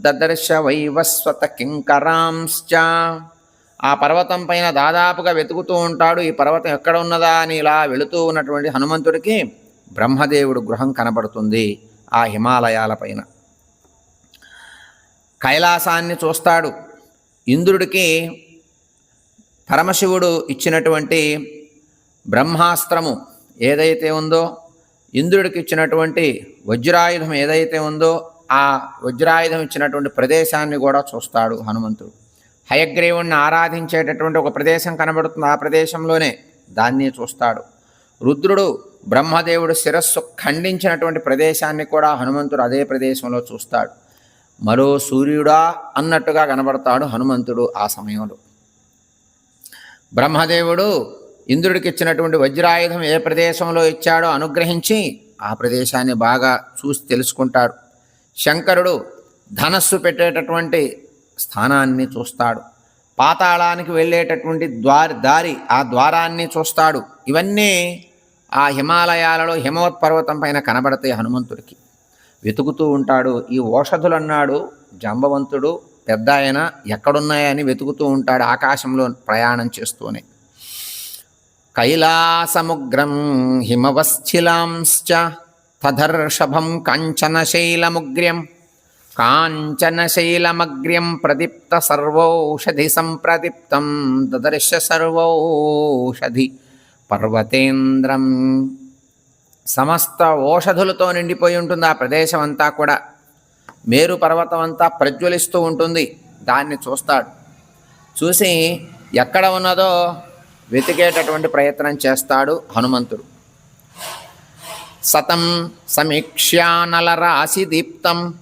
దదర్శ వైవస్వత కింకరాంశ్చ. ఆ పర్వతం పైన దాదాపుగా వెతుకుతూ ఉంటాడు. ఈ పర్వతం ఎక్కడ ఉన్నదా అని ఇలా వెళుతూ ఉన్నటువంటి హనుమంతుడికి బ్రహ్మదేవుడు గృహం కనబడుతుంది ఆ హిమాలయాల పైన. కైలాసాన్ని చూస్తాడు. ఇంద్రుడికి పరమశివుడు ఇచ్చినటువంటి బ్రహ్మాస్త్రము ఏదైతే ఉందో ఇంద్రుడికి ఇచ్చినటువంటి వజ్రాయుధం ఏదైతే ఉందో ఆ వజ్రాయుధం ఇచ్చినటువంటి ప్రదేశాన్ని కూడా చూస్తాడు హనుమంతుడు. హయగ్రీవుణ్ణి ఆరాధించేటటువంటి ఒక ప్రదేశం కనబడుతుంది. ఆ ప్రదేశంలోనే దాన్ని చూస్తాడు. రుద్రుడు బ్రహ్మదేవుడు శిరస్సు ఖండించినటువంటి ప్రదేశాన్ని కూడా హనుమంతుడు అదే ప్రదేశంలో చూస్తాడు. మరో సూర్యుడా అన్నట్టుగా కనబడతాడు హనుమంతుడు ఆ సమయంలో. బ్రహ్మదేవుడు ఇంద్రుడికి ఇచ్చినటువంటి వజ్రాయుధం ఏ ప్రదేశంలో ఇచ్చాడో అనుగ్రహించి ఆ ప్రదేశాన్ని బాగా చూసి తెలుసుకుంటాడు. శంకరుడు ధనస్సు పెట్టేటటువంటి స్థానాన్ని చూస్తాడు. పాతాళానికి వెళ్ళేటటువంటి ద్వారి దారి ఆ ద్వారాన్ని చూస్తాడు. ఇవన్నీ ఆ హిమాలయాలలో హిమవత్ పర్వతం పైన కనబడతాయి హనుమంతుడికి. వెతుకుతూ ఉంటాడు. ఈ ఓషధులు అన్నాడు జంబవంతుడు పెద్ద ఆయన ఎక్కడున్నాయని వెతుకుతూ ఉంటాడు ఆకాశంలో ప్రయాణం చేస్తూనే. కైలాసముగ్రం హిమవశ్చిలాంశ్చ తదర్షభం కాంచనశైలముగ్ర్యం. కాంచనశైలమగ్ర్యం ప్రదీప్త సర్వౌషధి సంప్రదీప్తం దదర్శ సర్వౌషధి పర్వతేంద్రం. సమస్త ఓషధులతో నిండిపోయి ఉంటుంది ఆ ప్రదేశం అంతా కూడా. మేరు పర్వతం అంతా ప్రజ్వలిస్తూ ఉంటుంది. దాన్ని చూస్తాడు. చూసి ఎక్కడ ఉన్నదో వెతికేటటువంటి ప్రయత్నం చేస్తాడు హనుమంతుడు. సతం సమీక్ష్యానలరాశి దీప్తం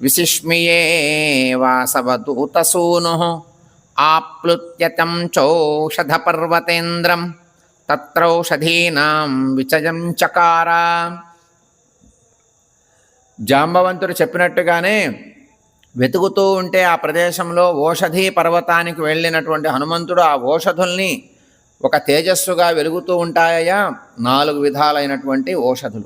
విశిష్మియే వాసవదూతసూను. ఆప్లుత్యతం చౌషధ పర్వతేంద్రం తత్రౌషధీనాం విచయం చకార. జాంబవంతుడు చెప్పినట్టుగానే వెతుకుతూ ఉంటే ఆ ప్రదేశంలో ఓషధీ పర్వతానికి వెళ్ళినటువంటి హనుమంతుడు ఆ ఓషధుల్ని ఒక తేజస్సుగా వెలుగుతూ ఉంటాయా నాలుగు విధాలైనటువంటి ఓషధులు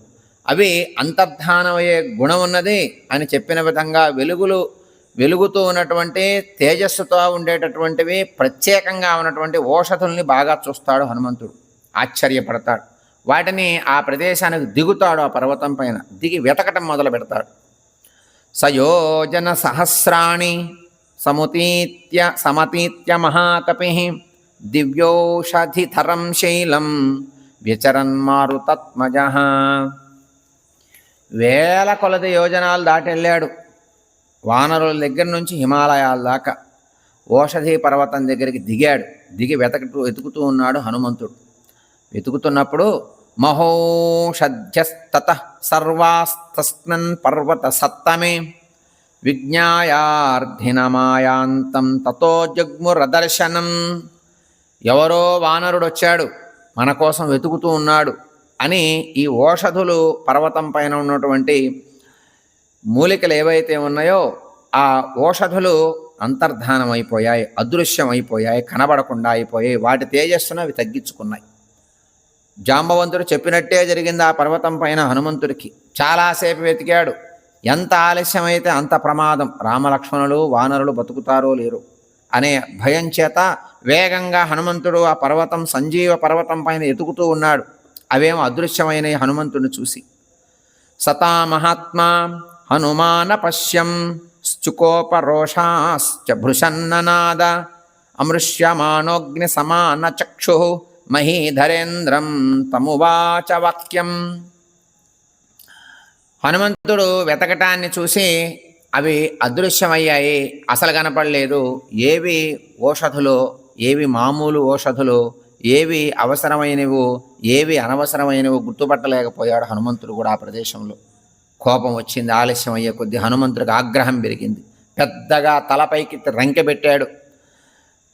అవి అంతర్ధానమయ్యే గుణం ఉన్నది అని చెప్పిన విధంగా వెలుగులు వెలుగుతూ ఉన్నటువంటి తేజస్సుతో ఉండేటటువంటివి ప్రత్యేకంగా ఉన్నటువంటి ఓషధుల్ని బాగా చూస్తాడు హనుమంతుడు. ఆశ్చర్యపడతాడు. వాటిని ఆ ప్రదేశానికి దిగుతాడు ఆ పర్వతం పైన. దిగి వెతకటం మొదలు పెడతాడు. సయోజన సహస్రాణి సముతీత్య సమతీత్య మహాకపి దివ్యోషధితరం శైలం వ్యచరన్మారుతత్మజ వేల కొలది యోజనాలు దాటి వెళ్ళాడు వానరుల దగ్గర నుంచి హిమాలయాల దాకా ఓషధి పర్వతం దగ్గరికి దిగాడు. దిగి వెతకటూ వెతుకుతూ ఉన్నాడు హనుమంతుడు. వెతుకుతున్నప్పుడు మహోషధ్యస్తత సర్వాస్తస్మిన్ పర్వత సత్తమే విజ్ఞాయార్ధినమాయాంతం తతో జగ్మురదర్శనం ఎవరో వానరుడు వచ్చాడు మన కోసం వెతుకుతూ ఉన్నాడు అని ఈ ఓషధులు పర్వతం పైన ఉన్నటువంటి మూలికలు ఏవైతే ఉన్నాయో ఆ ఓషధులు అంతర్ధానం అయిపోయాయి అదృశ్యం అయిపోయాయి కనబడకుండా అయిపోయాయి వాటి తేజస్సును అవి తగ్గించుకున్నాయి. జాంబవంతుడు చెప్పినట్టే జరిగింది ఆ పర్వతం పైన హనుమంతుడికి. చాలాసేపు వెతికాడు ఎంత ఆలస్యమైతే అంత ప్రమాదం రామలక్ష్మణులు వానరులు బతుకుతారో లేరు అనే భయం చేత వేగంగా హనుమంతుడు ఆ పర్వతం సంజీవ పర్వతం పైన ఎతుకుతూ ఉన్నాడు. అవేమో అదృశ్యమైన హనుమంతుడిని చూసి. సతా మహాత్మా హనుమాన పశ్యం స్థుకోపరోషాశ్చ భృషన్ననాద అమృష్యమానోగ్ని సమాన చక్షు మహీధరేంద్రం తమువాచ వాక్యం. హనుమంతుడు వెతకటాన్ని చూసి అవి అదృశ్యమయ్యాయి అసలు కనపడలేదు ఏవి ఓషధులు ఏవి మామూలు ఓషధులు ఏవి అవసరమైనవి ఏవి అనవసరమైనవో గుర్తుపట్టలేకపోయాడు హనుమంతుడు కూడా ఆ ప్రదేశంలో. కోపం వచ్చింది ఆలస్యం అయ్యే కొద్దీ హనుమంతుడికి ఆగ్రహం పెరిగింది. పెద్దగా తలపైకి రంకెబెట్టాడు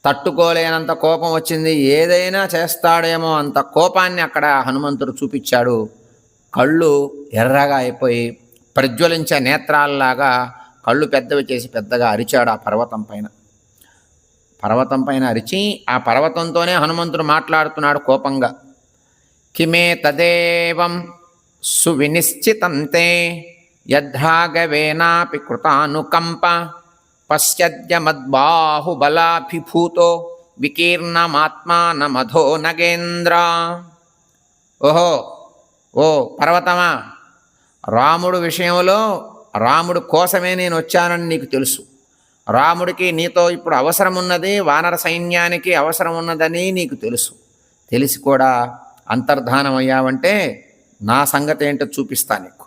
తట్టుకోలేనంత కోపం వచ్చింది ఏదైనా చేస్తాడేమో అంత కోపాన్ని అక్కడ హనుమంతుడు చూపించాడు. కళ్ళు ఎర్రగా అయిపోయి ప్రజ్వలించే నేత్రాల్లాగా కళ్ళు పెద్దవి చేసి పెద్దగా అరిచాడు ఆ పర్వతం పైన. పర్వతం పైన అరిచి ఆ పర్వతంతోనే హనుమంతుడు మాట్లాడుతున్నాడు కోపంగా. కిమే తదేవం సువినిశ్చితంతే యద్రాగవేనాపి కృతానుకంప పశ్యద్యమద్బాహుబలాభిభూతో వికీర్ణమాత్మానమధో నగేంద్ర. ఓహో ఓ పర్వతమా రాముడు విషయంలో రాముడు కోసమే నేను వచ్చానని నీకు తెలుసు. రాముడికి నీతో ఇప్పుడు అవసరం ఉన్నది వానర సైన్యానికి అవసరం ఉన్నదని నీకు తెలుసు. తెలిసి కూడా అంతర్ధానం అయ్యావంటే నా సంగతి ఏంటో చూపిస్తా నీకు.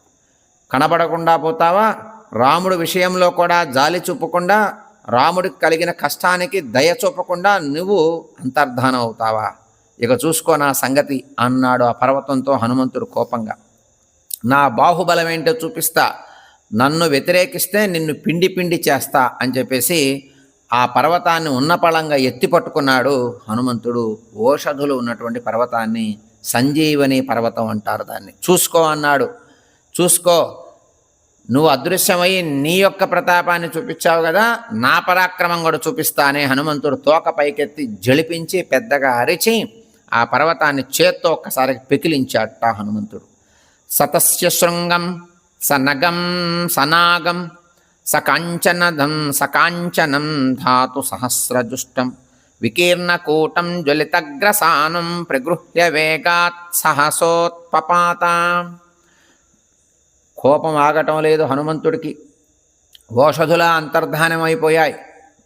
కనబడకుండా పోతావా? రాముడు విషయంలో కూడా జాలి చూపకుండా రాముడికి కలిగిన కష్టానికి దయ చూపకుండా నువ్వు అంతర్ధానం అవుతావా ఇక చూసుకో నా సంగతి అన్నాడు ఆ పర్వతంతో హనుమంతుడు కోపంగా. నా బాహుబలం ఏంటో చూపిస్తా. నన్ను వ్యతిరేకిస్తే నిన్ను పిండి పిండి చేస్తా అని చెప్పేసి ఆ పర్వతాన్ని ఉన్నపళంగా ఎత్తి పట్టుకున్నాడు హనుమంతుడు. ఓషధులు ఉన్నటువంటి పర్వతాన్ని సంజీవని పర్వతం అంటారు దాన్ని. చూసుకో అన్నాడు. చూసుకో నువ్వు అదృశ్యమై నీ యొక్క ప్రతాపాన్ని చూపించావు కదా నా పరాక్రమం కూడా చూపిస్తానే హనుమంతుడు తోక పైకెత్తి జలిపించి పెద్దగా అరిచి ఆ పర్వతాన్ని చేత్తో ఒక్కసారి పెకిలించాట హనుమంతుడు. సతస్య శృంగం సనగం సనాగం సకాంచనదం సకాంచనం ధాతు సహస్రజుష్టం వికీర్ణకూటం జ్వలితగ్రసానం ప్రగృహ్య వేగాత్ సహసోత్పపాత. కోపం ఆగటం లేదు హనుమంతుడికి. ఓషధుల అంతర్ధానం అయిపోయాయి.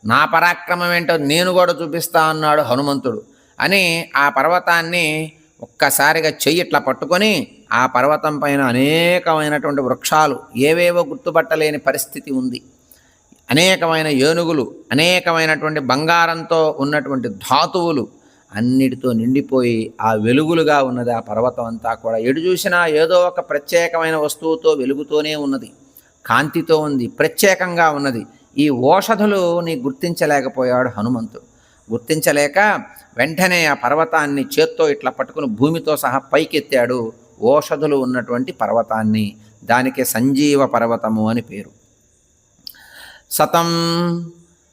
నా పరాక్రమం ఏంటో నేను కూడా చూపిస్తా అన్నాడు హనుమంతుడు. అని ఆ పర్వతాన్ని ఒక్కసారిగా చెయ్యి ఇట్లా పట్టుకొని ఆ పర్వతం పైన అనేకమైనటువంటి వృక్షాలు ఏవేవో గుర్తుపట్టలేని పరిస్థితి ఉంది. అనేకమైన ఏనుగులు అనేకమైనటువంటి బంగారంతో ఉన్నటువంటి ధాతువులు అన్నిటితో నిండిపోయి ఆ వెలుగులుగా ఉన్నది ఆ పర్వతం అంతా కూడా. ఎటు చూసినా ఏదో ఒక ప్రత్యేకమైన వస్తువుతో వెలుగుతోనే ఉన్నది. కాంతితో ఉంది ప్రత్యేకంగా ఉన్నది. ఈ ఓషధులు నీ గుర్తించలేకపోయాడు హనుమంతుడు. గుర్తించలేక వెంటనే ఆ పర్వతాన్ని చేత్తో ఇట్లా పట్టుకుని భూమితో సహా పైకెత్తాడు ఓషధులు ఉన్నటువంటి పర్వతాన్ని దానికి సంజీవ పర్వతము అని పేరు. సతం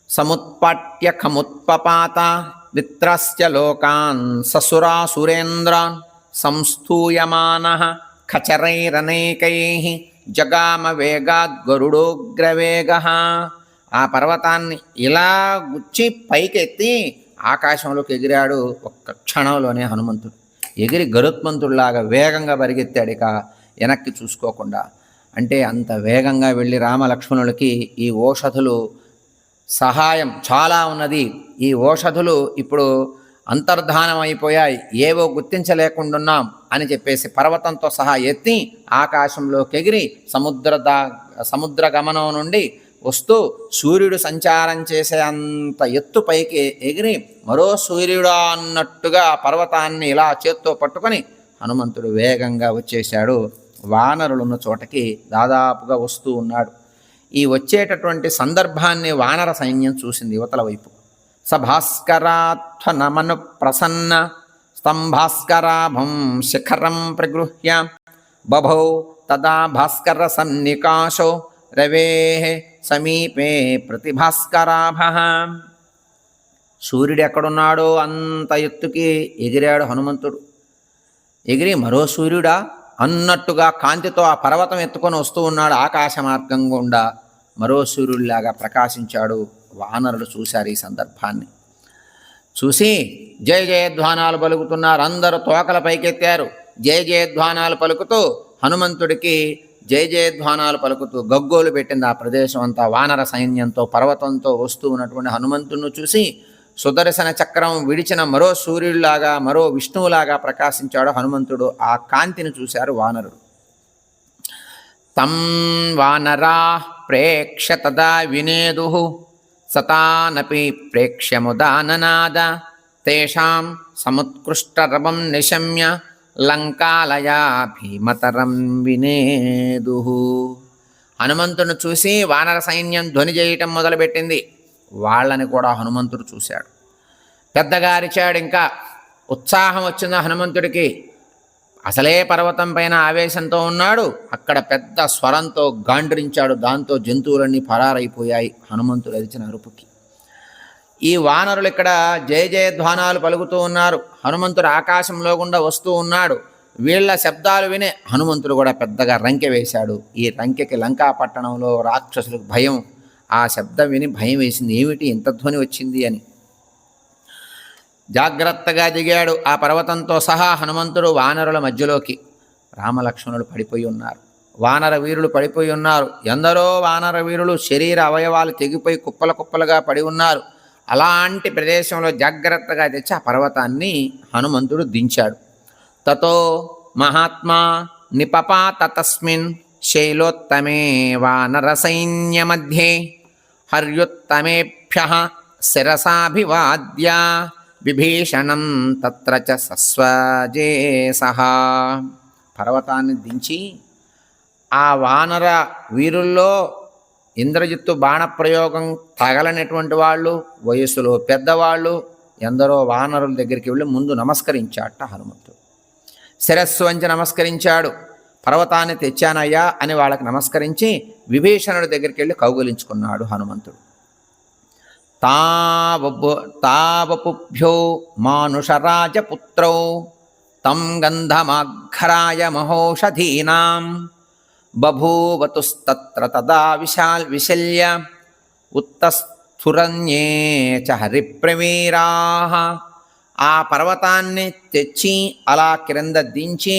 సముత్పాట్య ఖముత్పపాత విత్రస్య లోకాన్ ససురాసురేంద్రాన్ సంస్థూయమాన ఖచరైరనేకై జగామ వేగాద్గరుడోగ్రవేగ ఆ పర్వతాన్ని ఇలా గుచ్చి పైకెత్తి ఆకాశంలోకి ఎగిరాడు ఒక్క క్షణంలోనే హనుమంతుడు. ఎగిరి గరుత్మంతుడిలాగా వేగంగా పరిగెత్తాడు ఇక వెనక్కి చూసుకోకుండా. అంటే అంత వేగంగా వెళ్ళి రామలక్ష్మణులకి ఈ ఓషధులు సహాయం చాలా ఉన్నది. ఈ ఓషధులు ఇప్పుడు అంతర్ధానం అయిపోయాయి. ఏవో గుర్తించలేకుండున్నాం అని చెప్పేసి పర్వతంతో సహా ఎత్తి ఆకాశంలోకి ఎగిరి సముద్ర దా సముద్ర గమనం నుండి వస్తూ సూర్యుడు సంచారం చేసే అంత ఎత్తు పైకి ఎగిరి మరో సూర్యుడా అన్నట్టుగా పర్వతాన్ని ఇలా చేత్తో పట్టుకొని హనుమంతుడు వేగంగా వచ్చేశాడు. వానరులున్న చోటకి దాదాపుగా వస్తూ ఉన్నాడు. ఈ వచ్చేటటువంటి సందర్భాన్ని వానర సైన్యం చూసింది యువతల వైపు. స ప్రసన్న స్తంభాస్కరాభం శిఖరం ప్రగృహ్య. బభౌ తదా భాస్కర సన్నికాశో రవే సమీపే ప్రతిభాస్కరాభ. సూర్యుడు ఎక్కడున్నాడో అంత ఎత్తుకి ఎగిరాడు హనుమంతుడు. ఎగిరి మరో సూర్యుడా అన్నట్టుగా కాంతితో ఆ పర్వతం ఎత్తుకొని వస్తూ ఉన్నాడు ఆకాశ మార్గం గుండా. మరో సూర్యుడిలాగా ప్రకాశించాడు వానరులు చూశారు ఈ సందర్భాన్ని. చూసి జయ జయధ్వానాలు పలుకుతున్నారు. అందరూ తోకల పైకెత్తారు. జయ జయధ్వానాలు పలుకుతూ హనుమంతుడికి జయ జయధ్వానాలు పలుకుతూ గగ్గోలు పెట్టింది ఆ ప్రదేశం అంతా. వానర సైన్యంతో పర్వతంతో వస్తూ ఉన్నటువంటి హనుమంతుణ్ణి చూసి సుదర్శన చక్రం విడిచిన మరో సూర్యుడిలాగా మరో విష్ణువులాగా ప్రకాశించాడు హనుమంతుడు. ఆ కాంతిని చూశారు వానరుడు. తం వానరా ప్రేక్ష తదా వినేదు సతానపి ప్రేక్ష్యముదాననాద తేషాం సముత్కృష్టరవం నిశమ్య లంకాలయా భీమతరం వినేదు హనుమంతుని చూసి వానర సైన్యం ధ్వని చేయటం మొదలుపెట్టింది. వాళ్ళని కూడా హనుమంతుడు చూశాడు. పెద్దగా అరిచాడు ఇంకా ఉత్సాహం వచ్చింది హనుమంతుడికి అసలే పర్వతం పైన ఆవేశంతో ఉన్నాడు. అక్కడ పెద్ద స్వరంతో గాండ్రించాడు. దాంతో జంతువులన్నీ పరారైపోయాయి. హనుమంతుడు అరిచిన అరుపుకి ఈ వానరులు ఇక్కడ జయ జయధ్వానాలు పలుకుతూ ఉన్నారు. హనుమంతుడు ఆకాశంలో గుండా వస్తూ ఉన్నాడు. వీళ్ళ శబ్దాలు వినే హనుమంతుడు కూడా పెద్దగా రంకె వేశాడు. ఈ రంకెకి లంకా పట్టణంలో రాక్షసులకు భయం. ఆ శబ్దం విని భయం వేసింది. ఏమిటి ఇంత ధ్వని వచ్చింది అని. జాగ్రత్తగా దిగాడు. ఆ పర్వతంతో సహా హనుమంతుడు వానరుల మధ్యలోకి. రామలక్ష్మణులు పడిపోయి ఉన్నారు. వానర వీరులు పడిపోయి ఉన్నారు. ఎందరో వానర వీరులు శరీర అవయవాలు తెగిపోయి కుప్పల కుప్పలుగా పడి ఉన్నారు. అలాంటి ప్రదేశంలో జాగ్రత్తగా తెచ్చి ఆ పర్వతాన్ని హనుమంతుడు దించాడు. తతో మహాత్మా నిపపా తస్మిన్ శైలోత్తమే వానరసైన్య మధ్యే హర్యుత్తమేభ్య శిరసాభివాద్య విభీషణం తత్ర చ సస్వజే సహా. పర్వతాన్ని దించి ఆ వానర వీరుల్లో ఇంద్రజిత్తు బాణప్రయోగం తగలనటువంటి వాళ్ళు వయస్సులో పెద్దవాళ్ళు ఎందరో వానరుల దగ్గరికి వెళ్ళి ముందు నమస్కరించాట హనుమంతుడు. శిరస్సు వంచి నమస్కరించాడు. పర్వతాన్ని తెచ్చానయ్యా అని వాళ్ళకి నమస్కరించి విభీషణుడి దగ్గరికి వెళ్ళి కౌగులించుకున్నాడు హనుమంతుడు. తావపు తావపుభ్యో మానుషరాజపుత్రౌ తం గంధమాఘ్రాయ మహోషధీనాం. బభూవతుస్తత్ర తదా విశాల్ విశల్య ఉత్తస్థురన్యే చ హరిప్రవీరా. ఆ పర్వతాన్ని తెచ్చి అలా క్రింద దించి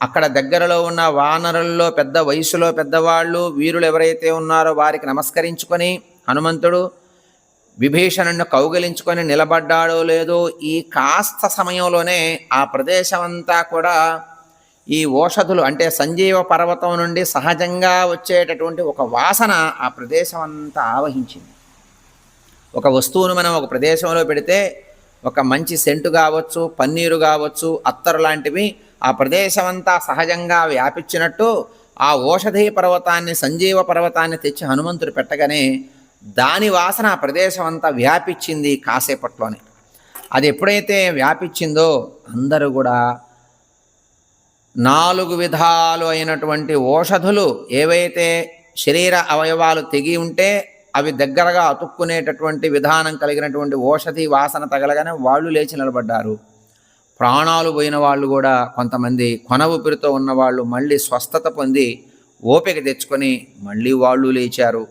అక్కడ దగ్గరలో ఉన్న వానరుల్లో పెద్ద వయసులో పెద్దవాళ్ళు వీరులు ఎవరైతే ఉన్నారో వారికి నమస్కరించుకొని హనుమంతుడు విభీషణుని కౌగిలించుకొని నిలబడ్డాడో లేదో ఈ కాస్త సమయంలోనే ఆ ప్రదేశం అంతా కూడా ఈ ఓషధులు అంటే సంజీవ పర్వతం నుండి సహజంగా వచ్చేటటువంటి ఒక వాసన ఆ ప్రదేశం అంతా ఆవహించింది. ఒక వస్తువును మనం ఒక ప్రదేశంలో పెడితే ఒక మంచి సెంటు కావచ్చు పన్నీరు కావచ్చు అత్తరు లాంటివి ఆ ప్రదేశం అంతా సహజంగా వ్యాపించినట్టు ఆ ఓషధీ పర్వతాన్ని సంజీవ పర్వతాన్ని తెచ్చి హనుమంతుడు పెట్టగానే దాని వాసన ఆ ప్రదేశం అంతా వ్యాపించింది కాసేపట్లోనే. అది ఎప్పుడైతే వ్యాపించిందో అందరూ కూడా నాలుగు విధాలు అయినటువంటి ఓషధులు ఏవైతే శరీర అవయవాలు తెగి ఉంటే అవి దగ్గరగా అతుక్కునేటటువంటి విధానం కలిగినటువంటి ఓషధి వాసన తగలగానే వాళ్ళు లేచి నిలబడ్డారు. ప్రాణాలు పోయిన వాళ్ళు కూడా కొంతమంది కొన ఊపిరితో ఉన్నవాళ్ళు మళ్ళీ స్వస్థత పొంది ఓపిక తెచ్చుకొని మళ్ళీ వాళ్ళు లేచారు.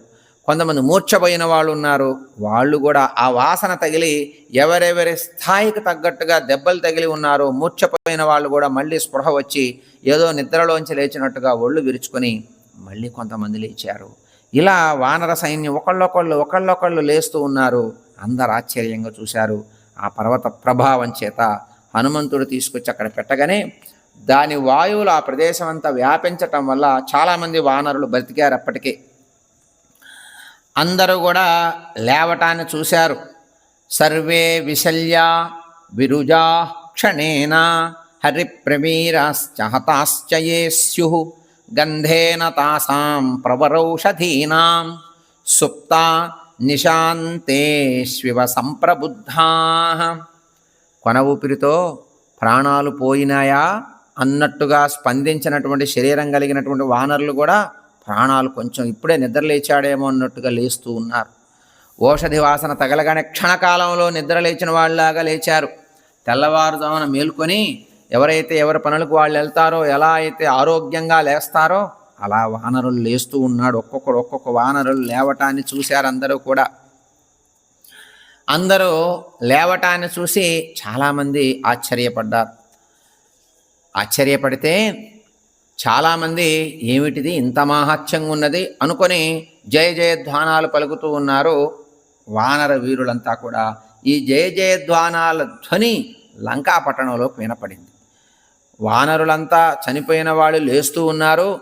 కొంతమంది మూర్ఛపోయిన వాళ్ళు ఉన్నారు. వాళ్ళు కూడా ఆ వాసన తగిలి ఎవరెవరి స్థాయికి తగ్గట్టుగా దెబ్బలు తగిలి ఉన్నారో. మూర్ఛపోయిన వాళ్ళు కూడా మళ్ళీ స్పృహ వచ్చి ఏదో నిద్రలోంచి లేచినట్టుగా ఒళ్ళు విరుచుకొని మళ్ళీ కొంతమంది లేచారు. ఇలా వానర సైన్యం ఒకళ్ళొకళ్ళు ఒకళ్ళొకళ్ళు లేస్తూ ఉన్నారు. అందరు ఆశ్చర్యంగా చూశారు. ఆ పర్వత ప్రభావం చేత హనుమంతుడు తీసుకొచ్చి అక్కడ పెట్టగానే దాని వాయువులు ఆ ప్రదేశం అంతా వ్యాపించటం వల్ల చాలామంది వానరులు బ్రతికారు అప్పటికే. అందరూ కూడా లేవటాన్ని చూశారు. సర్వే విశల్య విరుజా క్షణేన హరిప్రవీరాశ్చ హతాశ్చ ఏ స్యు గంధేన తాసాం ప్రవరౌషధీనాం సుప్త నిశాంతేష్వివ సంప్రబుద్ధా. కొన ఊపిరితో ప్రాణాలు పోయినాయా అన్నట్టుగా స్పందించినటువంటి శరీరం కలిగినటువంటి వానరులు కూడా ప్రాణాలు కొంచెం ఇప్పుడే నిద్రలేచాడేమో అన్నట్టుగా లేస్తూ ఉన్నారు. ఓషధి వాసన తగలగానే క్షణకాలంలో నిద్ర లేచిన వాళ్ళలాగా లేచారు. తెల్లవారుజామున మేల్కొని ఎవరైతే ఎవరి పనులకు వాళ్ళు వెళ్తారో ఎలా అయితే ఆరోగ్యంగా లేస్తారో అలా వానరులు లేస్తూ ఉన్నాడు. ఒక్కొక్కడు ఒక్కొక్క వానరులు లేవటాన్ని చూశారు అందరూ కూడా. అందరూ లేవటాన్ని చూసి చాలామంది ఆశ్చర్యపడ్డారు. ఆశ్చర్యపడితే చాలామంది ఏమిటిది? ఇంత మాహాత్యంగా ఉన్నది? అనుకొని జయ జయధ్వానాలు పలుకుతూ ఉన్నారు. వానర వీరులంతా కూడా. ఈ జయ జయధ్వానాల ధ్వని లంకాపట్టణంలోకి వినపడింది. వానరులంతా చనిపోయిన వాళ్ళు లేస్తూ ఉన్నారు.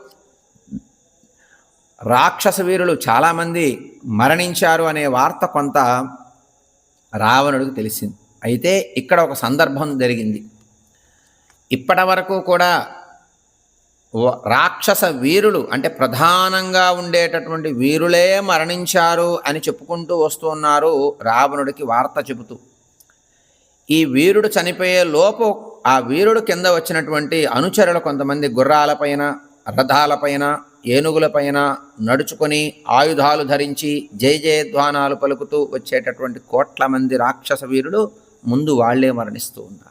రాక్షస వీరులు చాలామంది మరణించారు అనే వార్త కొంత రావణుడికి తెలిసింది. అయితే ఇక్కడ ఒక సందర్భం జరిగింది. ఇప్పటి వరకు కూడా రాక్షస వీరులు అంటే ప్రధానంగా ఉండేటటువంటి వీరులే మరణించారు అని చెప్పుకుంటూ వస్తున్నారు రావణుడికి వార్త చెబుతూ. ఈ వీరుడు చనిపోయే లోపు ఆ వీరుడు కింద వచ్చినటువంటి అనుచరులు కొంతమంది గుర్రాలపైన రథాలపైన ఏనుగులపైన నడుచుకొని ఆయుధాలు ధరించి జయ జయధ్వానాలు పలుకుతూ వచ్చేటటువంటి కోట్ల మంది రాక్షస వీరులు ముందు వాళ్ళే మరణిస్తూ ఉన్నారు.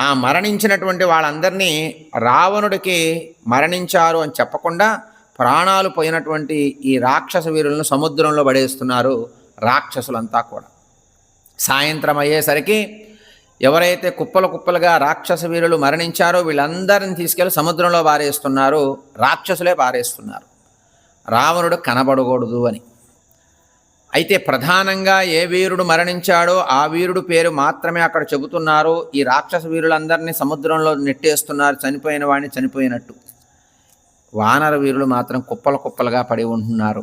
ఆ మరణించినటువంటి వాళ్ళందరినీ రావణుడికి మరణించారు అని చెప్పకుండా ప్రాణాలు పోయినటువంటి ఈ రాక్షస వీరులను సముద్రంలో పడేస్తున్నారు రాక్షసులంతా కూడా. సాయంత్రం అయ్యేసరికి ఎవరైతే కుప్పలు కుప్పలుగా రాక్షస వీరులు మరణించారో వీళ్ళందరిని తీసుకెళ్ళి సముద్రంలో పారేస్తున్నారు రాక్షసులే పారేస్తున్నారు. రావణుడు కనబడకూడదు అని. అయితే ప్రధానంగా ఏ వీరుడు మరణించాడో ఆ వీరుడు పేరు మాత్రమే అక్కడ చెబుతున్నారు. ఈ రాక్షస వీరులందరినీ సముద్రంలో నెట్టేస్తున్నారు. చనిపోయిన వాడిని చనిపోయినట్టు. వానర వీరులు మాత్రం కుప్పల కుప్పలుగా పడి ఉంటున్నారు.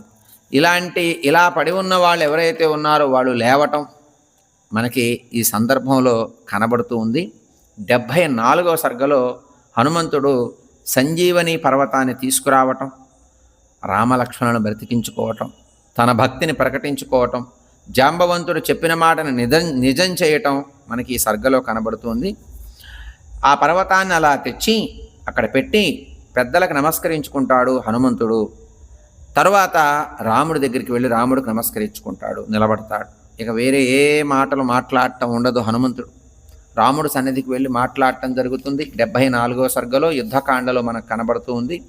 ఇలాంటి ఇలా పడి ఉన్న వాళ్ళు ఎవరైతే ఉన్నారో వాళ్ళు లేవటం మనకి ఈ సందర్భంలో కనబడుతూ ఉంది. డెబ్భై నాలుగవ సర్గలో హనుమంతుడు సంజీవని పర్వతాన్ని తీసుకురావటం రామలక్ష్మణులను బ్రతికించుకోవటం తన భక్తిని ప్రకటించుకోవటం జాంబవంతుడు చెప్పిన మాటను నిజం నిజం చేయటం మనకి ఈ సర్గలో కనబడుతుంది. ఆ పర్వతాన్ని అలా తెచ్చి అక్కడ పెట్టి పెద్దలకు నమస్కరించుకుంటాడు హనుమంతుడు. తరువాత రాముడి దగ్గరికి వెళ్ళి రాముడికి నమస్కరించుకుంటాడు నిలబడతాడు. ఇక వేరే ఏ మాటలు మాట్లాడటం ఉండదు హనుమంతుడు. రాముడు సన్నిధికి వెళ్ళి మాట్లాడటం జరుగుతుంది. డెబ్భై నాలుగో సర్గలో యుద్ధకాండలో మనకు కనబడుతూ ఉంది